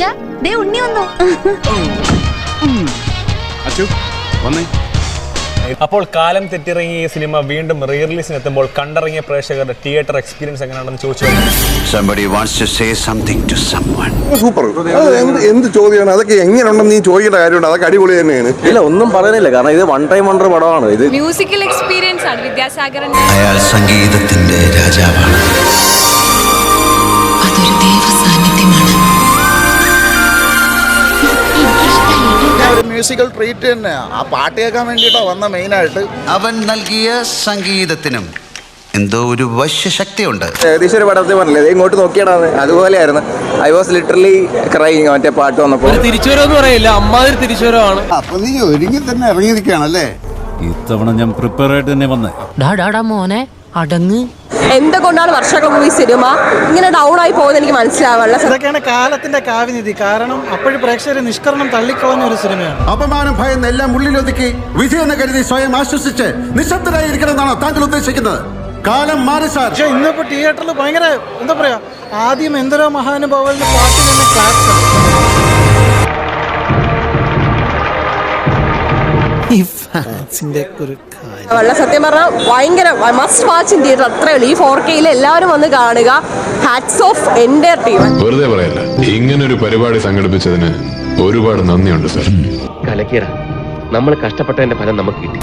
അച്ഛ ദേ ഉണ്ണി വന്നു. അച്ചു വന്നേ. അപ്പോൾ കാലം തെറ്റിറങ്ങിയ ഈ സിനിമ വീണ്ടും റീ റിലീസിന് എത്തുമ്പോൾ കണ്ടിറങ്ങിയ പ്രേക്ഷകരുടെ തിയേറ്റർ എക്സ്പീരിയൻസ് എങ്ങനെയാണെന്ന് ചോദിച്ചു Somebody wants to say something to someone. Super എന്ത് എന്ത് ചോദ്യമാണ്? അതൊക്കെ എങ്ങനെയുണ്ടെന്ന് നീ ചോദിക്കേണ്ട കാര്യമുണ്ട്. അതൊക്കെ അടിപൊളി തന്നെയാണ്. ഇല്ല ഒന്നും പറയുന്നില്ല. കാരണം ഇത് വൺ ടൈം വണ്ടർ പടമാണ്. ഇത് മ്യൂസിക്കൽ എക്സ്പീരിയൻസ് ആണ് വിദ്യാസാഗരൻ അയാൾ സംഗീതത്തിന്റെ രാജാവാണ്. മ്യൂസിക്കൽ ട്രീറ്റ് തന്നെ ആ പാട്ട് കേൾക്കാൻ വേണ്ടിയിട്ടാണ് വന്ന മെയിനായിട്ട്. അവൻ നൽകിയ സംഗീതത്തിനും എന്തോ ഒരു വശ്യശക്തിയുണ്ട്. ഏകദേശം ഒരു പടത്തിൽ പറഞ്ഞില്ലേ ഇങ്ങോട്ട് നോക്കിയടാന്ന്. അതുപോലെയായിരുന്നു. ഐ വാസ് ലിറ്ററലി ക്രൈങ് മറ്റേ പാട്ട് വന്നപ്പോൾ തിരിച്ചുവരവെന്ന് പറയില്ല അമ്മാതിരി തിരിച്ചുവരവാണ്. അപ്പൊ നീ ഒരുങ്ങി തന്നെ ഇറങ്ങിയിരിക്കുകയാണല്ലേ? ഇത്തവണ ഞാൻ പ്രിപ്പയർ ആയിട്ട് തന്നെ വന്നേ. ഡാ മോനെ. അടങ്ങ്. എന്തുകൊണ്ടാണ് വർഷങ്ങൾ മുമ്പ് ഈ സിനിമ ഇങ്ങനെ ഡൗൺ ആയി പോകുന്നത് എനിക്ക് മനസ്സിലാവാനുള്ള ഇതൊക്കെയാണ് കാലത്തിന്റെ കാവ്യനിധി. കാരണം അപ്പോഴും പ്രേക്ഷകരെ നിഷ്കരണം തള്ളിക്കളഞ്ഞ ഒരു സിനിമയാണ്. അപമാനം ഭയം എല്ലാം ഉള്ളിലൊതുക്കി വിധി എന്ന് കരുതി സ്വയം ആശ്വസിച്ച് നിശബ്ദരായിരിക്കണമെന്നാണോ താങ്കൾ ഉദ്ദേശിക്കുന്നത്? കാലം മാറി സാർ. പക്ഷെ ഇന്നിപ്പോ തിയേറ്ററിൽ ഭയങ്കര എന്താ പറയാ ആദ്യം എന്തരോ മഹാനുഭാവന്റെ പാട്ടിൽ നിന്ന് ക്ലാസ് ഈ ഫാൻസിന്റെ ഒരു കാര്യം വളരെ സത്യം പറഞ്ഞാൽ ഭയങ്കര മസ്റ്റ് വാച്ച് ഇൻ തിയേറ്റർ അത്രേ ഉള്ളൂ. ഈ ഫോർ കെയിൽ എല്ലാവരും വന്ന് കാണുക. ഹാറ്റ്സ് ഓഫ് എന്റെ ടീം വെറുതെ പറയല്ല. ഇങ്ങനെ ഒരു പരിപാടി സംഘടിപ്പിച്ചതിന് ഒരുപാട് നന്ദിയുണ്ട് സർ കലക്കേടാ നമ്മൾ കഷ്ടപ്പെട്ടതിന്റെ ഫലം നമുക്ക് കിട്ടി.